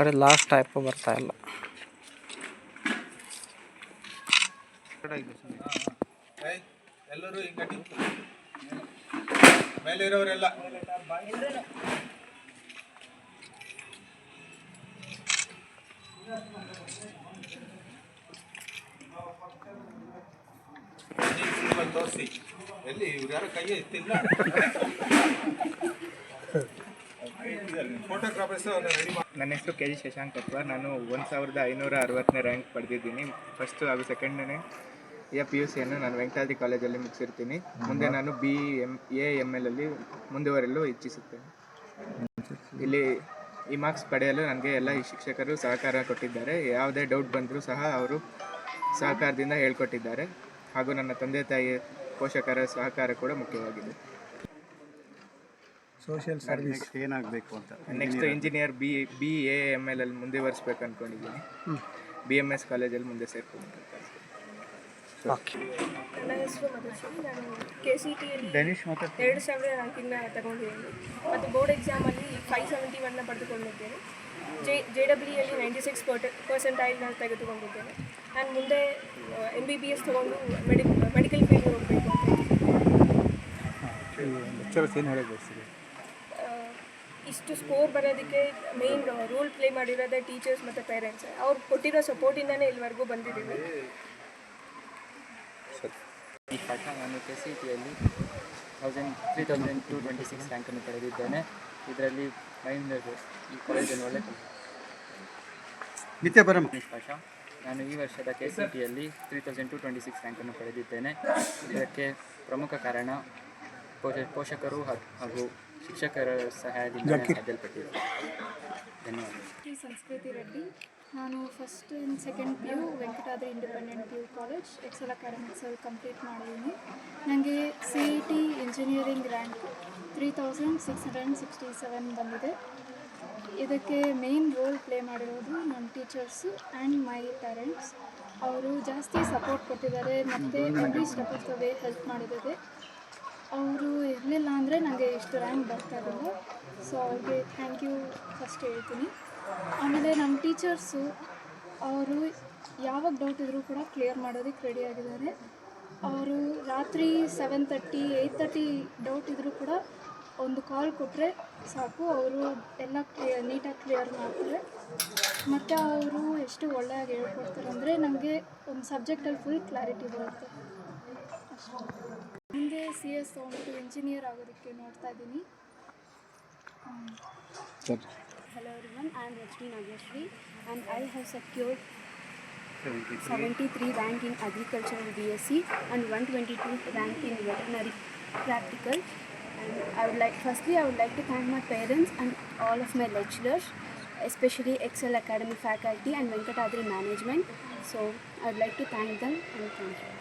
ಕಡೆ last type ಬರ್ತಾ ಇಲ್ಲ. ಎಲ್ಲರೂ ಈಗ ಮೇಲೆ ಇರೋರೆಲ್ಲ ತೋರಿಸಿ ಎಲ್ಲಿ ಇವ್ರು ಯಾರು ಕೈ ಎತ್ತಿಲ್ಲ ನನ್ನ ಹೆಸರು ಕೆ ಜಿ ಶಶಾಂಕ್ ಅತ್ವ ನಾನು ಒಂದು ಸಾವಿರದ ಐನೂರ ಅರವತ್ತನೇ ರ್ಯಾಂಕ್ ಪಡೆದಿದ್ದೀನಿ. ಫಸ್ಟು ಹಾಗೂ ಸೆಕೆಂಡನೇ ಎ ಪಿ ಯು ಸಿಯನ್ನು ನಾನು ವೆಂಕಟಾದ್ರಿ ಕಾಲೇಜಲ್ಲಿ ಮುಗಿಸಿರ್ತೀನಿ. ಮುಂದೆ ನಾನು B M A M L ಅಲ್ಲಿ ಮುಂದುವರೆಯಲು ಇಚ್ಛಿಸುತ್ತೇನೆ. ಇಲ್ಲಿ ಈ ಮಾರ್ಕ್ಸ್ ಪಡೆಯಲು ನನಗೆ ಎಲ್ಲ ಈ ಶಿಕ್ಷಕರು ಸಹಕಾರ ಕೊಟ್ಟಿದ್ದಾರೆ. ಯಾವುದೇ ಡೌಟ್ ಬಂದರೂ ಸಹ ಅವರು ಸಹಕಾರದಿಂದ ಹೇಳ್ಕೊಟ್ಟಿದ್ದಾರೆ. ಹಾಗೂ ನನ್ನ ತಂದೆ ತಾಯಿ ಪೋಷಕರ ಸಹಕಾರ ಕೂಡ ಮುಖ್ಯವಾಗಿದೆ. ಸೋಷಿಯಲ್ ಸರ್ವಿಸ್ ಏನಾಗಬೇಕು ಅಂತ? Next engineer B B A M L ಅಲ್ಲಿ ಮುಂದುವರಿಸ್ಬೇಕು ಅಂದ್ಕೊಂಡಿದ್ದೀನಿ ಬಿ ಎಂ ಎಸ್ ಕಾಲೇಜಲ್ಲಿ ಮುಂದೆ ಸೇರ್ಕೊಂಡು ನನ್ನ ಹೆಸರು ಮಧುಶ್ರೀ ನಾನು ಕೆ ಸಿ ಟಿಯಲ್ಲಿ ಡೆನಿಶ್ ಮತ್ತು? ಎರಡು ಸಾವಿರ ರ್ಯಾಂಕಿಂಗ್ನ ತಗೊಂಡಿದ್ದೀನಿ. ಮತ್ತು ಬೋರ್ಡ್ ಎಕ್ಸಾಮಲ್ಲಿ ಫೈವ್ ಸೆವೆಂಟಿ ಒನ್ನ ಪಡೆದುಕೊಂಡಿದ್ದೇನೆ. ಜೆ ಜೆ ಡಬ್ಲ್ಯೂಯಲ್ಲಿ ನೈಂಟಿ ಸಿಕ್ಸ್ ಪರ್ಸೆಂಟೈಲ್ನ ತೆಗೆದುಕೊಂಡಿದ್ದೇನೆ. ನಾನು ಮುಂದೆ ಎಂ ಬಿ ಬಿ ಎಸ್ ತೊಗೊಂಡು ಮೆಡಿ ಮೆಡಿಕಲ್ ಫೀಲ್ಡ್ ಹೋಗಬೇಕು ಅಂತ. ಲೆಕ್ಚರ್ಸ್ ಏನು ಹೇಳೋದು ಆ, ಇಷ್ಟು ಸ್ಕೋರ್ ಬರೋದಕ್ಕೆ ಮೇನ್ ರೋಲ್ ಪ್ಲೇ ಮಾಡಿರೋದೇ ಟೀಚರ್ಸ್ ಮತ್ತು ಪೇರೆಂಟ್ಸ್ ಅವ್ರು ಕೊಟ್ಟಿರೋ ಸಪೋರ್ಟಿಂದನೇ ಇಲ್ಲಿವರೆಗೂ ಬಂದಿದ್ದೀವಿ. ಈ ಪಾಠ ನಾನು K C ಟಿಯಲ್ಲಿ thousand three thousand two twenty six ರ್ಯಾಂಕನ್ನು ಪಡೆದಿದ್ದೇನೆ. ಇದರಲ್ಲಿ ಮೈಂಡ್ ಈ ಕಾಲೇಜನ್ನು ಒಳ್ಳೆ ನಿತ್ಯ ಬರಮ್ಮ. ಪಾಠ ನಾನು ಈ ವರ್ಷದ K C ಟಿಯಲ್ಲಿ three thousand two twenty six ರ್ಯಾಂಕನ್ನು ಪಡೆದಿದ್ದೇನೆ. ಇದಕ್ಕೆ ಪ್ರಮುಖ ಕಾರಣ ಪೋಷಕರು ಹಾಗೂ- ಹಾಗೂ ಶಿಕ್ಷಕರ ಸಹಾಯದಿಂದ ಸಾಧ್ಯಲ್ಪಟ್ಟಿದೆ ಧನ್ಯವಾದ. ಸಂಸ್ಕೃತಿ ರೆಡ್ಡಿ. ನಾನು first in second P U Venkatadri independent P U college Excel ಅಕಾಡೆಮಿಕ್ಸಲ್ಲಿ complete ಮಾಡಿದ್ದೀನಿ. ನನಗೆ C E T engineering rank three thousand six hundred and sixty seven ಬಂದಿದೆ. ಇದಕ್ಕೆ ಮೇನ್ ರೋಲ್ ಪ್ಲೇ ಮಾಡಿರೋದು ನಮ್ಮ ಟೀಚರ್ಸು ಆ್ಯಂಡ್ ಮೈ ಪೇರೆಂಟ್ಸ್ ಅವರು ಜಾಸ್ತಿ support ಕೊಟ್ಟಿದ್ದಾರೆ ಮತ್ತು every step of the way help ಮಾಡಿದ್ದಾರೆ. ಅವರು ಇರಲಿಲ್ಲ ಅಂದರೆ ನನಗೆ ಇಷ್ಟು ರ್ಯಾಂಕ್ ಬರ್ತಾ ಇರಲಿಲ್ಲ ಸೊ ಅವ್ರಿಗೆ ಥ್ಯಾಂಕ್ ಯು ಫಸ್ಟ್ ಹೇಳ್ತೀನಿ. ಆಮೇಲೆ ನಮ್ಮ ಟೀಚರ್ಸು ಅವರು ಯಾವಾಗ ಡೌಟ್ ಇದ್ದರೂ ಕೂಡ ಕ್ಲಿಯರ್ ಮಾಡೋದಕ್ಕೆ ರೆಡಿ ಆಗಿದ್ದಾರೆ. ಅವರು ರಾತ್ರಿ seven thirty eight thirty doubt ಇದ್ದರೂ ಕೂಡ ಒಂದು ಕಾಲ್ ಕೊಟ್ಟರೆ ಸಾಕು. ಅವರು ಎಲ್ಲ ಕ್ಲಿಯರ್ ನೀಟಾಗಿ ಕ್ಲಿಯರ್ ಮಾಡ್ತಾರೆ. ಮತ್ತು ಅವರು ಎಷ್ಟು ಒಳ್ಳೆಯಾಗಿ ಹೇಳ್ಕೊಡ್ತಾರೆ ಅಂದರೆ ನಮಗೆ ಒಂದು ಸಬ್ಜೆಕ್ಟಲ್ಲಿ ಫುಲ್ ಕ್ಲಾರಿಟಿ ಬರುತ್ತೆ. ಅಷ್ಟೇ. ಮುಂದೆ ಸಿ ಎಸ್ ತೊಗೊಂಡ್ಬಿಟ್ಟು ಇಂಜಿನಿಯರ್ ಆಗೋದಕ್ಕೆ ನೋಡ್ತಾ ಇದ್ದೀನಿ Hello everyone, I am Rajni Nagesri and I have secured 73 rank in agricultural BSc and 122 rank in veterinary practical. And I would like, firstly, I would like to thank my parents and all of my lecturers, especially Excel Academy faculty and Venkatadri management. So I would like to thank them and thank you.